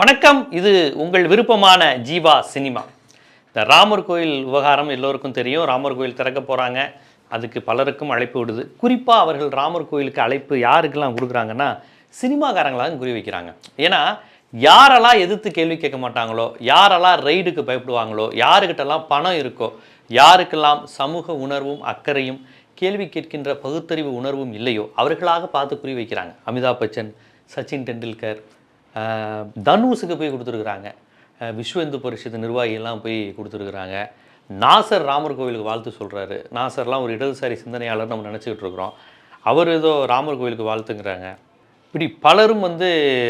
வணக்கம். இது உங்கள் விருப்பமான ஜீவா சினிமா. இந்த ராமர் கோயில் விவகாரம் எல்லோருக்கும் தெரியும். ராமர் கோயில் திறக்க போகிறாங்க அதுக்கு பலருக்கும் அழைப்பு விடுது. குறிப்பாக அவர்கள் ராமர் கோயிலுக்கு அழைப்பு யாருக்கெல்லாம் கொடுக்குறாங்கன்னா சினிமாக்காரங்களாக குறி வைக்கிறாங்க. ஏன்னா யாரெல்லாம் எதிர்த்து கேள்வி கேட்க மாட்டாங்களோ யாரெல்லாம் ரைடுக்கு பயப்படுவாங்களோ யாருக்கிட்டெல்லாம் பணம் இருக்கோ யாருக்கெல்லாம் சமூக உணர்வும் அக்கறையும் கேள்வி கேட்கின்ற பகுத்தறிவு உணர்வும் இல்லையோ அவர்களாக பார்த்து குறி வைக்கிறாங்க. அமிதாப் பச்சன் சச்சின் டெண்டுல்கர் தனுஷுக்கு போய் கொடுத்துருக்குறாங்க. விஸ்வ இந்து பரிஷத்து நிர்வாகியெல்லாம் போய் கொடுத்துருக்குறாங்க. நாசர் ராமர் கோவிலுக்கு வாழ்த்து சொல்கிறாரு நாசர்லாம் ஒரு இடதுசாரி சிந்தனையாளர் நம்ம நினச்சிக்கிட்டு இருக்கிறோம். அவர் ஏதோ ராமர் கோவிலுக்கு வாழ்த்துங்கிறாங்க. இப்படி பலரும் வந்து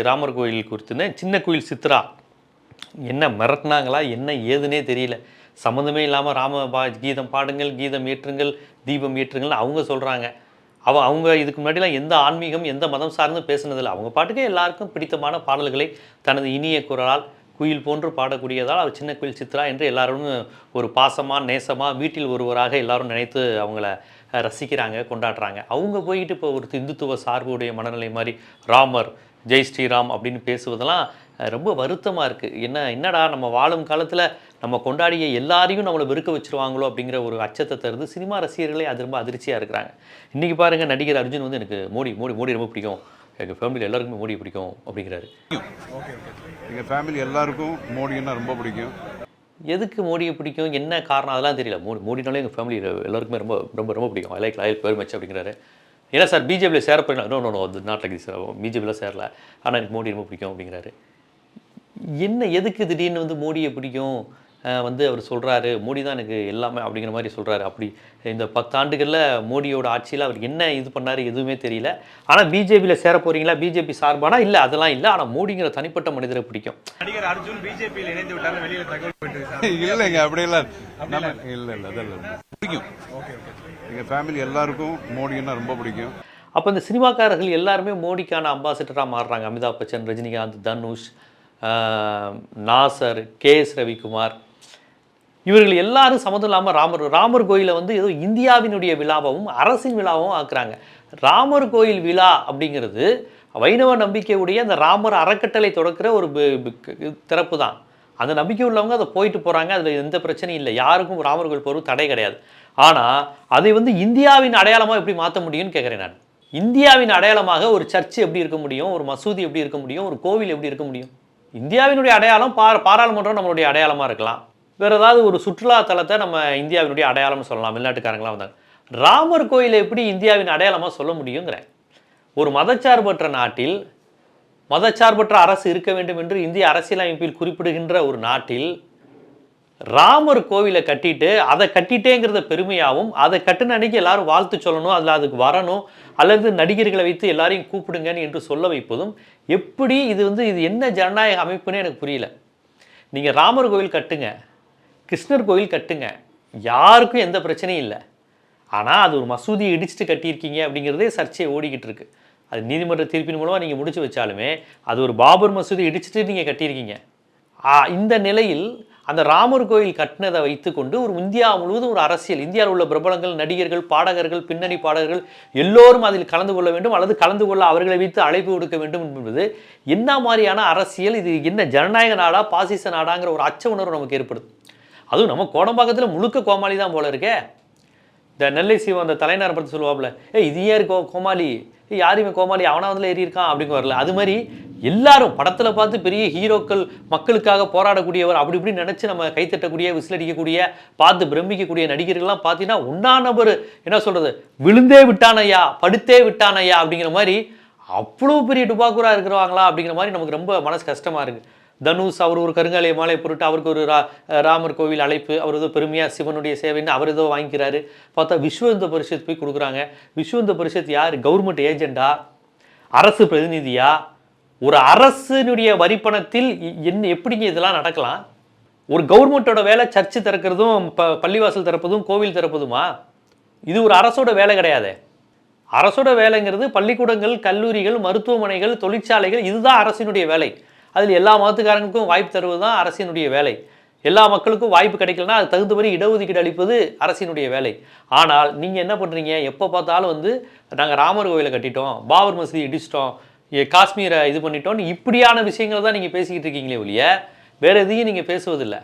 ராமர் கோயில் குறித்துன்னு சின்ன கோயில் சித்ரா. என்ன மிரட்டினாங்களா? என்ன ஏதுனே தெரியல. சம்மந்தமே இல்லாமல் ராம பா கீதம் பாடுங்கள் கீதம் ஏற்றுங்கள் தீபம் ஏற்றுங்கள்னு அவங்க சொல்கிறாங்க அவ அவங்க இதுக்கு முன்னாடிலாம் எந்த ஆன்மீகம் எந்த மதம் சார்ந்து பேசுனதில்லை. அவங்க பாட்டுக்கே எல்லாருக்கும் பிடித்தமான பாடல்களை தனது இனிய குரலால் குயில் போன்று பாடக்கூடியதால் அவர் சின்ன குயில் சித்ரா என்று எல்லாரும் ஒரு பாசமாக நேசமாக வீட்டில் ஒருவராக எல்லாரும் நினைத்து அவங்கள ரசிக்கிறாங்க கொண்டாடுறாங்க. அவங்க போயிட்டு இப்போ ஒரு இந்துத்துவ சார்புடைய மனநிலை மாதிரி ராமர் ஜெய் ஸ்ரீராம் அப்படின்னு பேசுவதெல்லாம் ரொம்ப வருத்தமாக இருக்குது என்ன என்னடா நம்ம வாழும் காலத்தில் நம்ம கொண்டாடிய எல்லாரையும் நம்மளை வெறுக்க வச்சிருவாங்களோ அப்படிங்கிற ஒரு அச்சத்தை தருது. சினிமா ரசிகர்களே அது ரொம்ப அதிர்ச்சியாக இருக்கிறாங்க. இன்றைக்கி பாருங்கள் நடிகர் அர்ஜுன் வந்து எனக்கு மோடி மோடி மோடி ரொம்ப பிடிக்கும். எங்கள் ஃபேமிலியில் எல்லாருக்குமே மோடி பிடிக்கும் அப்படிங்கிறாரு. எங்கள் ஃபேமிலி எல்லாருக்கும் மோடின்னா ரொம்ப பிடிக்கும். எதுக்கு மோடியை பிடிக்கும்? என்ன காரணம்? அதெல்லாம் தெரியல. மோடி மோடினாலே எங்கள் ஃபேமிலி எல்லாருக்குமே ரொம்ப ரொம்ப ரொம்ப பிடிக்கும். I like like very much அப்படிங்கிறாரு. ஏன்னா சார் பிஜேபியில் சேர போறீங்களா? நோ நோ நோ அது நாட் லைக் சார் பிஜேபியில் சேரல. ஆனால் எனக்கு மோடி ரொம்ப பிடிக்கும் அப்படிங்கிறாரு. என்ன எதுக்கு திடீர்னு வந்து மோடியை பிடிக்கும்? வந்து அவர் சொல்கிறாரு மோடி தான் எனக்கு எல்லாமே அப்படிங்கிற மாதிரி சொல்கிறாரு அப்படி இந்த பத்தாண்டுகளில் மோடியோட ஆட்சியில் அவர் என்ன இது பண்ணார் எதுவுமே தெரியல. ஆனால் பிஜேபியில் சேர போகிறீங்களா பிஜேபி சார்பானா? இல்லை அதெல்லாம் இல்லை. ஆனால் மோடிங்கிற தனிப்பட்ட மனிதரை பிடிக்கும். நடிகர் அர்ஜுன் பிஜேபியில் இணைந்து விட்டார் வெளியில தகவல் போயிட்டு இல்லைங்க அப்படியெல்லாம் இல்லை. இல்லை. அதெல்லாம். பிடிக்கும். எங்கள் ஃபேமிலி எல்லாருக்கும் மோடின்னா ரொம்ப பிடிக்கும்? அப்போ இந்த சினிமாக்காரர்கள் எல்லாருமே மோடிக்கான அம்பாசிடராக மாறுறாங்க. Amitabh Bachchan Rajinikanth Dhanush Nassar K S Ravikumar. இவர்கள் எல்லாரும் சம்மந்தம் இல்லாமல் ராமர் ராமர் கோயிலை வந்து ஏதோ இந்தியாவினுடைய விழாவும் அரசின் விழாவும் ஆக்குறாங்க. ராமர் கோயில் விழா அப்படிங்கிறது வைணவ நம்பிக்கையுடைய அந்த ராமர் அறக்கட்டளை தொடக்கிற ஒரு திறப்பு தான். அந்த நம்பிக்கை உள்ளவங்க அதை போயிட்டு போகிறாங்க அதில் எந்த பிரச்சனையும் இல்லை. யாருக்கும் ராமர் கோயில் போகிறது தடை கிடையாது. ஆனால் அதை வந்து இந்தியாவின் அடையாளமாக எப்படி மாற்ற முடியும்னு கேட்குறேன் நான். இந்தியாவின் அடையாளமாக ஒரு சர்ச் எப்படி இருக்க முடியும்? ஒரு மசூதி எப்படி இருக்க முடியும்? ஒரு கோவில் எப்படி இருக்க முடியும்? இந்தியாவினுடைய அடையாளம் பா பாராளுமன்றம் நம்மளுடைய அடையாளமாக இருக்கலாம். வேறு ஏதாவது ஒரு சுற்றுலா தலத்தை நம்ம இந்தியாவினுடைய அடையாளம்னு சொல்லலாம். வெளிநாட்டுக்காரங்களாம் வந்தாங்க. ராமர் கோயிலை எப்படி இந்தியாவின் அடையாளமாக சொல்ல முடியுங்கிறேன். ஒரு மதச்சார்பற்ற நாட்டில் மதச்சார்பற்ற அரசு இருக்க வேண்டும் என்று இந்திய அரசியலமைப்பில் குறிப்பிடுகின்ற ஒரு நாட்டில் ராமர் கோவிலை கட்டிட்டு அதை கட்டிட்டேங்கிறத பெருமையாகவும் அதை கட்டின அன்னைக்கு எல்லாரும் வாழ்த்து சொல்லணும் அதில் அதுக்கு வரணும் அல்லது நடிகர்களை வைத்து எல்லாரையும் கூப்பிடுங்கன்னு என்று சொல்ல வைப்பதும் எப்படி இது வந்து இது என்ன ஜனநாயக அமைப்புன்னு எனக்கு புரியல. நீங்கள் ராமர் கோவில் கட்டுங்க கிருஷ்ணர் கோவில் கட்டுங்க யாருக்கும் எந்த பிரச்சனையும் இல்லை. ஆனால் அது ஒரு மசூதியை இடிச்சுட்டு கட்டியிருக்கீங்க அப்படிங்கிறதே சர்ச்சையை ஓடிக்கிட்டு இருக்கு. அது நீதிமன்ற தீர்ப்பின் மூலமாக நீங்கள் முடிச்சு வச்சாலுமே அது ஒரு பாபர் மசூதி இடிச்சுட்டு நீங்கள் கட்டியிருக்கீங்க. இந்த நிலையில் அந்த ராமர் கோயில் கட்டினதை வைத்துக்கொண்டு ஒரு இந்தியா முழுவதும் ஒரு அரசியல் இந்தியாவில் உள்ள பிரபலங்கள் நடிகர்கள் பாடகர்கள் பின்னணி பாடகர்கள் எல்லோரும் அதில் கலந்து கொள்ள வேண்டும் அல்லது கலந்து கொள்ள அவர்களை வைத்து அழைப்பு கொடுக்க வேண்டும் என்பது என்ன மாதிரியான அரசியல் இது என்ன ஜனநாயக நாடா பாசிச நாடாங்கிற ஒரு அச்ச உணர்வு நமக்கு ஏற்படுது. அதுவும் நம்ம கோடம்பாக்கத்தில் முழுக்க கோமாளி தான் போல இருக்கே. இந்த நெல்லை சிவம் அந்த தலைநகர் பற்றி சொல்லுவாப்புல ஏ இது ஏன் இருக்கோ கோமாளி? யாருமே கோமாளி? அவனா வந்து ஏறி இருக்கான் அப்படிங்க வரல. அது மாதிரி எல்லாரும் படத்தில் பார்த்து பெரிய ஹீரோக்கள் மக்களுக்காக போராடக்கூடியவர் அப்படி இப்படி நினச்சி நம்ம கைத்தட்டக்கூடிய விசிலடிக்கக்கூடிய பார்த்து பிரமிக்கக்கூடிய நடிகர்கள்லாம் பார்த்தீங்கன்னா உண்ணா நபர். என்ன சொல்கிறது விழுந்தே விட்டானையா படுத்தே விட்டானையா அப்படிங்கிற மாதிரி அவ்வளோ பெரிய டுபாக்கூரா இருக்கிறவாங்களா அப்படிங்கிற மாதிரி நமக்கு ரொம்ப மனசு கஷ்டமாக இருக்குது தனுஷ் அவர் ஒரு கருங்காலய மாலை பொருட்டு அவருக்கு ஒரு ரா ராமர் கோவில் அழைப்பு அவர் ஏதோ பெருமையாக சிவனுடைய சேவைன்னு அவர் ஏதோ வாங்கிக்கிறாரு. பார்த்தா விஸ்வந்த பரிஷத் போய் கொடுக்குறாங்க. விஸ்வந்த பரிஷத் யார்? கவர்மெண்ட் ஏஜெண்டா? அரசு பிரதிநிதியா? ஒரு அரசினுடைய வரிப்பணத்தில் இ- என்ன எப்படிங்க இதெல்லாம் நடக்கலாம்? ஒரு கவர்மெண்ட்டோட வேலை சர்ச்சு திறக்கிறதும் ப பள்ளிவாசல் திறப்பதும் கோவில் திறப்பதுமா? இது ஒரு அரசோட வேலை கிடையாது. அரசோட வேலைங்கிறது பள்ளிக்கூடங்கள் கல்லூரிகள் மருத்துவமனைகள் தொழிற்சாலைகள் இதுதான் அரசினுடைய வேலை. அதில் எல்லா மதத்துக்காரங்களுக்கும் வாய்ப்பு தருவது தான் அரசினுடைய வேலை. எல்லா மக்களுக்கும் வாய்ப்பு கிடைக்கலனா அது தகுந்தபடி இடஒதுக்கீடு அளிப்பது அரசினுடைய வேலை. ஆனால் நீங்கள் என்ன பண்ணுறீங்க எப்போ பார்த்தாலும் வந்து நாங்கள் ராமர் கோயிலை கட்டிட்டோம் பாபர் மசூதி இடிச்சிட்டோம் காஷ்மீரை இது பண்ணிட்டோன்னு இப்படியான விஷயங்கள் தான் நீங்கள் பேசிக்கிட்டு இருக்கீங்களே ஒழிய வேறு எதையும் நீங்கள் பேசுவதில்லை.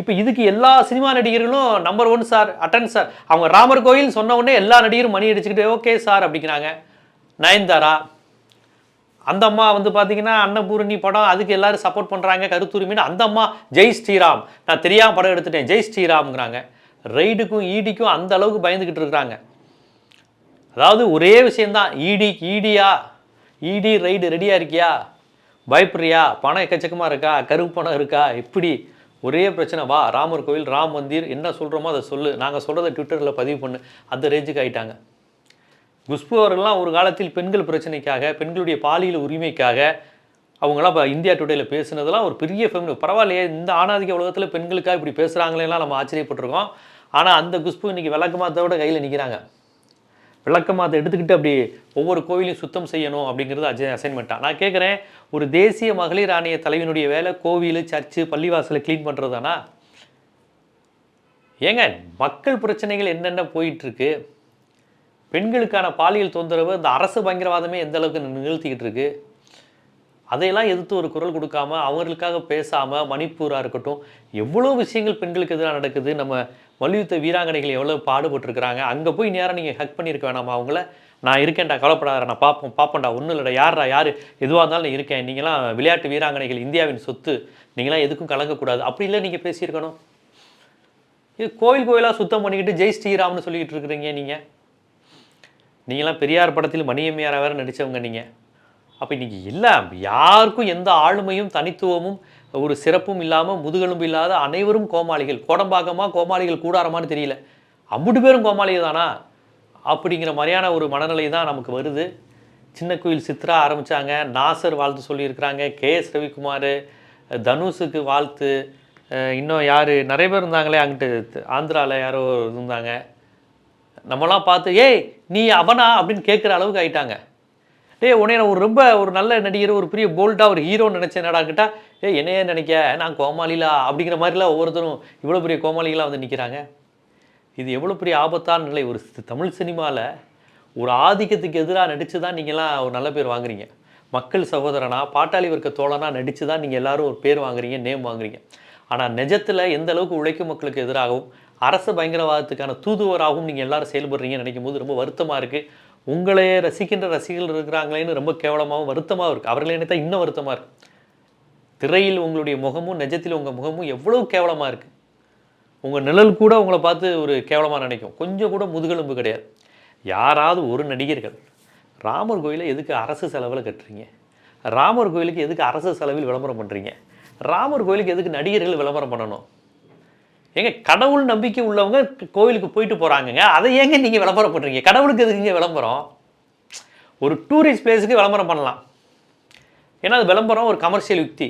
இப்போ இதுக்கு எல்லா சினிமா நடிகர்களும் நம்பர் ஒன் சார் அட்டன் சார் அவங்க ராமர் கோயில் சொன்ன உடனே எல்லா நடிகரும் மணி அடிச்சுக்கிட்டு ஓகே சார் அப்படிங்கிறாங்க. நயன்தாரா? அந்த அம்மா வந்து பார்த்தீங்கன்னா அன்னபூரணி படம் அதுக்கு எல்லாரும் சப்போர்ட் பண்ணுறாங்க கருத்துரிமைன்னு. அந்த அம்மா ஜெய் ஸ்ரீராம் நான் தெரியாமல் படம் எடுத்துட்டேன் ஜெய் ஸ்ரீராம்ங்கிறாங்க. ரைடுக்கும் ஈடிக்கும் e அந்த அளவுக்கு பயந்துக்கிட்டு இருக்கிறாங்க. அதாவது ஒரே விஷயந்தான் ஈடி e ஈடியா ஈடி ரைடு ரெடியாக இருக்கியா? பயப்படுறியா? பணம் எக்கச்சக்கமாக இருக்கா? கருப்பு பணம் இருக்கா? இப்படி ஒரே பிரச்சனை. வா ராமர் கோவில் ராம் மந்திர் என்ன சொல்கிறோமோ அதை சொல்லு. நாங்கள் சொல்கிறத ட்விட்டரில் பதிவு பண்ணு. அந்த ரேஞ்சுக்கு ஆகிட்டாங்க குஷ்பு அவர்கள்லாம் ஒரு காலத்தில் பெண்கள் பிரச்சனைக்காக பெண்களுடைய பாலியல் உரிமைக்காக அவங்களாம் இப்போ இந்தியா டுடேல பேசுனதெல்லாம் ஒரு பெரிய ஃபெமினி பரவாயில்லையே இந்த ஆணாதிக்க உலகத்தில் பெண்களுக்காக இப்படி பேசுகிறாங்களேலாம் நம்ம ஆச்சரியப்பட்டிருக்கோம். ஆனால் அந்த குஷ்பு இன்றைக்கி விளக்கமாத்தோட கையில் நிற்கிறாங்க விளக்கமாக அதை எடுத்துக்கிட்டு அப்படி ஒவ்வொரு கோவிலையும் சுத்தம் செய்யணும் அப்படிங்கிறது அஜய் அசைன்மெண்ட்டாக நான் கேட்குறேன் ஒரு தேசிய மகளிர் ஆணைய தலைவனுடைய வேலை கோவில் சர்ச்சு பள்ளிவாசலை க்ளீன் பண்ணுறதானா ஏங்க மக்கள் பிரச்சனைகள் என்னென்ன போயிட்டுருக்கு? பெண்களுக்கான பாலியல் தொந்தரவு இந்த அரசு பயங்கரவாதமே எந்த அளவுக்கு நிகழ்த்திக்கிட்டு இருக்கு? அதையெல்லாம் எதிர்த்து ஒரு குரல் கொடுக்காம அவர்களுக்காக பேசாமல் மணிப்பூராக இருக்கட்டும் எவ்வளோ விஷயங்கள் பெண்களுக்கு எதிராக நடக்குது நம்ம மல்யுத்த வீராங்கனைகள் எவ்வளோ பாடுபட்டுருக்குறாங்க? அங்கே போய் நேரம் நீங்கள் ஹக் பண்ணியிருக்க வேணாமா அவங்கள? நான் இருக்கேன்டா கவலைப்படாத நான் பார்ப்போம் பார்ப்பேன்டா ஒன்றும் இல்லைடா யாரா யார்? எதுவாக இருந்தாலும் நான் இருக்கேன். நீங்களாம் விளையாட்டு வீராங்கனைகள் இந்தியாவின் சொத்து. நீங்களாம் எதுக்கும் கலங்கக்கூடாது. அப்படி இல்லை நீங்கள் பேசியிருக்கணும். இது கோயில் கோயிலாக சுத்தம் பண்ணிக்கிட்டு ஜெய் ஸ்ரீராம்னு சொல்லிக்கிட்டு இருக்கிறீங்க நீங்கள் நீங்களாம் பெரியார் படத்தில் மணியம்மையாராக வேறு நடித்தவங்க நீங்கள் அப்போ இன்னைக்கு இல்லை யாருக்கும் எந்த ஆளுமையும் தனித்துவமும் ஒரு சிறப்பும் இல்லாமல் முதுகெலும்பு இல்லாத அனைவரும் கோமாளிகள். கோடம்பாக்கமாக கோமாளிகள் கூடாரமான்னு தெரியல. அம்புட்டு பேரும் கோமாளிகள் தானா? அப்படிங்கிற மாதிரியான ஒரு மனநிலை தான் நமக்கு வருது. சின்ன கோயில் சித்ரா ஆரம்பித்தாங்க நாசர் வாழ்த்து சொல்லியிருக்கிறாங்க. கே எஸ் ரவிக்குமார் தனுஷுக்கு வாழ்த்து. இன்னும் யார்? நிறைய பேர் இருந்தாங்களே அங்கிட்டு. ஆந்திராவில் யாரோ இருந்தாங்க. நம்மலாம் பார்த்து ஏய் நீ அவனா? அப்படின்னு கேட்குற அளவுக்கு ஆயிட்டாங்க. டே உன்னை நான் ஒரு ரொம்ப ஒரு நல்ல நடிகர் ஒரு பெரிய போல்டாக ஒரு ஹீரோ நினச்சேன். என்னடாக்கிட்டா ஏ என்னையே நினைக்க? நான் கோமாளிலா? அப்படிங்கிற மாதிரிலாம் ஒவ்வொருத்தரும் இவ்வளோ பெரிய கோமாளிகளாக வந்து நிற்கிறாங்க இது எவ்வளோ பெரிய ஆபத்தான நிலை. ஒரு தமிழ் சினிமாவில் ஒரு ஆதிக்கத்துக்கு எதிராக நடித்து தான் நீங்கள்லாம் ஒரு நல்ல பேர் வாங்குறீங்க. மக்கள் சகோதரனா பாட்டாளி வர்க்க தோழனா நடித்து தான் நீங்கள் எல்லோரும் ஒரு பேர் வாங்குறீங்க நேம் வாங்குறீங்க. ஆனால் நிஜத்தில் எந்த அளவுக்கு உழைக்கும் மக்களுக்கு எதிராகவும் அரசு பயங்கரவாதத்துக்கான தூதுவராகவும் நீங்கள் எல்லாரும் செயல்படுறீங்கன்னு நினைக்கும் போது ரொம்ப வருத்தமாக இருக்குது உங்களையே ரசிக்கின்ற ரசிகர்கள் இருக்கிறாங்களேன்னு ரொம்ப கேவலமாகவும் வருத்தமாகவும் இருக்குது அவர்களை நினைத்தா இன்னும் வருத்தமாக இருக்குது திரையில் உங்களுடைய முகமும் நிஜத்தில் உங்கள் முகமும் எவ்வளோ கேவலமாக இருக்குது உங்கள் நிழல் கூட உங்களை பார்த்து ஒரு கேவலமாக நினைக்கும். கொஞ்சம் கூட முதுகெலும்பு கிடையாது. யாராவது ஒரு நடிகர்கள் ராமர் கோயிலை எதுக்கு அரசு செலவில் கட்டுறீங்க? ராமர் கோயிலுக்கு எதுக்கு அரசு செலவில் விளம்பரம் பண்ணுறீங்க ராமர் கோயிலுக்கு எதுக்கு நடிகர்கள் விளம்பரம் பண்ணணும்? ஏங்க கடவுள் நம்பிக்கை உள்ளவங்க கோவிலுக்கு போயிட்டு போகிறாங்கங்க அதை ஏங்க நீங்கள் விளம்பரம் பண்ணுறீங்க கடவுளுக்கு எதுக்குங்க விளம்பரம்? ஒரு டூரிஸ்ட் பிளேஸுக்கு விளம்பரம் பண்ணலாம். ஏன்னா அது விளம்பரம் ஒரு கமர்ஷியல் யுக்தி.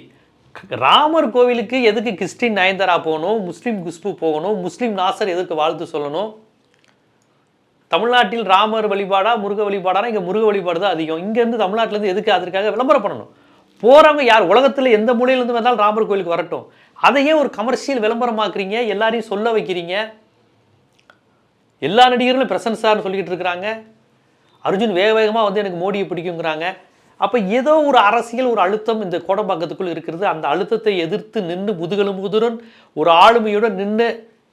ராமர் கோவிலுக்கு எதுக்கு கிறிஸ்டின் நயன்தாரா போகணும்? முஸ்லீம் குஷ்பு போகணும்? முஸ்லீம் நாசர் எதுக்கு வாழ்த்து சொல்லணும்? தமிழ்நாட்டில் ராமர் வழிபாடா முருக வழிபாடானா? இங்கே முருக வழிபாடு தான் அதிகம். இங்கேருந்து தமிழ்நாட்டிலேருந்து எதுக்கு அதற்காக விளம்பரம் பண்ணணும்? போகிறவங்க யார்? உலகத்தில் எந்த மூலையிலேருந்து வந்தாலும் ராமர் கோயிலுக்கு வரட்டும். அதையே ஒரு கமர்ஷியல் விளம்பரமாக்குறீங்க எல்லாரையும் சொல்ல வைக்கிறீங்க. எல்லா நடிகர்களும் பிரசன்ஸார்னு சொல்லிக்கிட்டு இருக்கிறாங்க. அர்ஜுன் வேக வேகமாக வந்து எனக்கு மோடியை பிடிக்குங்கிறாங்க. அப்போ ஏதோ ஒரு அரசியல் ஒரு அழுத்தம் இந்த கோடம்பாக்கத்துக்குள் இருக்கிறது. அந்த அழுத்தத்தை எதிர்த்து நின்று முதுகெலும்புதுடன் ஒரு ஆளுமையுடன் நின்று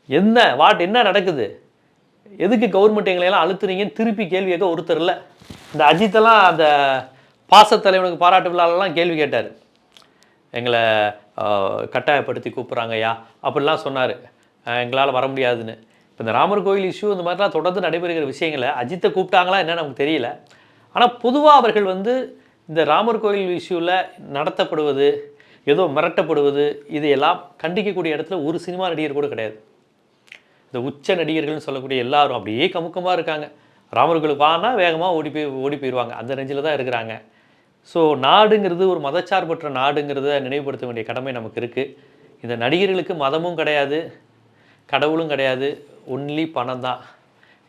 என்ன வாட் என்ன நடக்குது? எதுக்கு கவர்மெண்ட் எங்களை எல்லாம் அழுத்துறீங்கன்னு திருப்பி கேள்வி கேட்க ஒருத்தர் இல்லை. இந்த அஜித்தெல்லாம் அந்த பாசத்தலைவனுக்கு பாராட்டு விழாலெல்லாம் கேள்வி கேட்டார். எங்களை கட்டாயப்படுத்தி கூப்பிட்றாங்கய்யா. அப்படிலாம் சொன்னார். எங்களால் வர முடியாதுன்னு. இப்போ இந்த ராமர் கோயில் இஷ்யூ இந்த மாதிரிலாம் தொடர்ந்து நடைபெறுகிற விஷயங்களை அஜித்தை கூப்பிட்டாங்களா என்ன நமக்கு தெரியல. ஆனால் பொதுவாக அவர்கள் வந்து இந்த ராமர் கோயில் இஷ்யூவில் நடத்தப்படுவது ஏதோ மிரட்டப்படுவது இதையெல்லாம் கண்டிக்கக்கூடிய இடத்துல ஒரு சினிமா நடிகர் கூட கிடையாது. இந்த உச்ச நடிகர்கள்னு சொல்லக்கூடிய எல்லாரும் அப்படியே கமுக்கமாக இருக்காங்க. ராமர்களுக்கு வானா வேகமாக ஓடி போய் ஓடி போயிடுவாங்க அந்த ரேஞ்சில் தான் இருக்கிறாங்க. ஸோ நாடுங்கிறது ஒரு மதச்சார்பற்ற நாடுங்கிறத நினைவுபடுத்த வேண்டிய கடமை நமக்கு இருக்குது இந்த நடிகர்களுக்கு மதமும் கிடையாது கடவுளும் கிடையாது ஒன்லி பணம் தான்.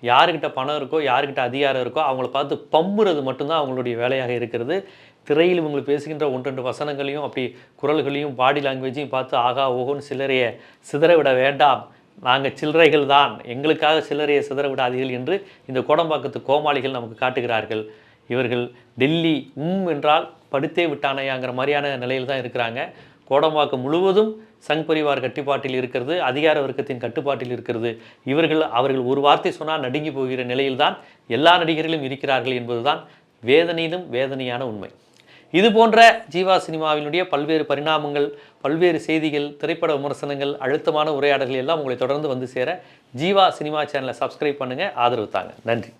யாருக்கிட்ட பணம் இருக்கோ யாருக்கிட்ட அதிகாரம் இருக்கோ அவங்கள பார்த்து பம்புறது மட்டும்தான் அவங்களுடைய வேலையாக இருக்கிறது. திரையில் இவங்களுக்கு பேசுகின்ற ஒன்று ரெண்டு வசனங்களையும் அப்படி குரல்களையும் பாடி லாங்குவேஜையும் பார்த்து ஆகா ஓகோன்னு சில்லறையை சிதறவிட வேண்டாம். நாங்கள் சில்லறைகள் தான். எங்களுக்காக சில்லறையை சிதறவிடாதீர்கள் என்று இந்த கோடம்பாக்கத்து கோமாளிகள் நமக்கு காட்டுகிறார்கள். இவர்கள் டெல்லி உம் என்றால் படுத்தே விட்டானையாங்கிற மாதிரியான நிலையில் தான் இருக்கிறாங்க. கோடம்பாக்கம் முழுவதும் சங் பரிவார் கட்டுப்பாட்டில் இருக்கிறது அதிகார வர்க்கத்தின் கட்டுப்பாட்டில் இருக்கிறது. இவர்கள் அவர்கள் ஒரு வார்த்தை சொன்னால் நடுங்கி போகிற நிலையில்தான் எல்லா நடிகர்களும் இருக்கிறார்கள் என்பதுதான் வேதனையிலும் வேதனையான உண்மை. இது போன்ற ஜீவா சினிமாவினுடைய பல்வேறு பரிணாமங்கள் பல்வேறு செய்திகள் திரைப்பட விமர்சனங்கள் அழுத்தமான உரையாடல்கள் எல்லாம் உங்களை தொடர்ந்து வந்து சேர ஜீவா சினிமா சேனலை சப்ஸ்கிரைப் பண்ணுங்கள் ஆதரவு தாங்க. நன்றி.